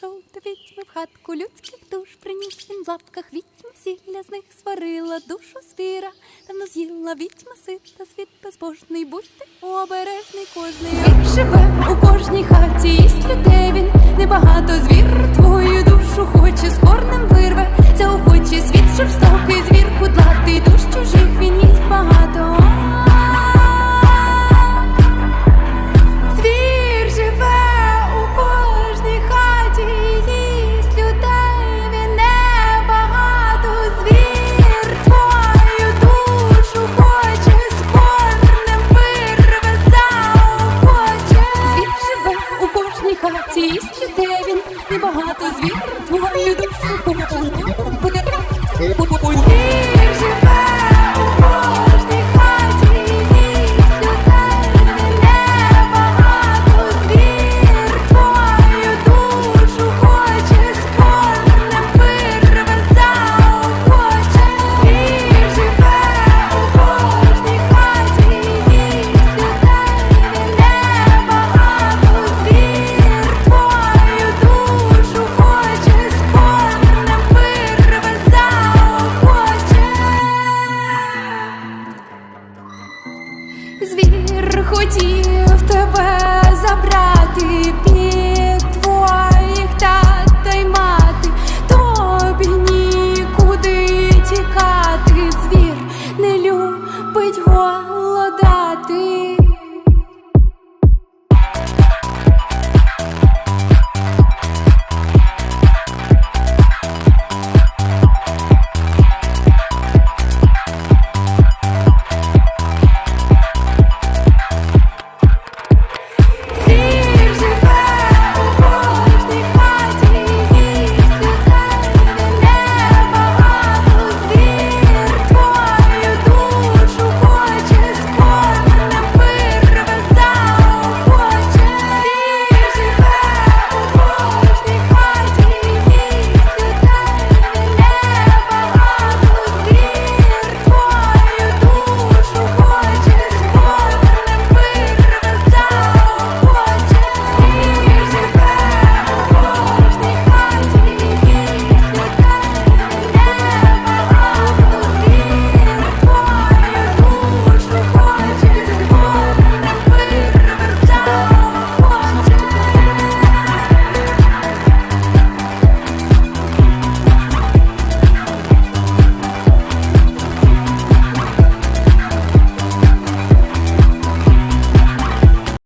прийшов до відьми в хатку людських душ, приніс він в лапках відьми, сілля з них сварила душу звіра, давно з'їла відьма сита, світ безбожний, будьте обережний кожний. Звір живе у кожній Thank you. hoa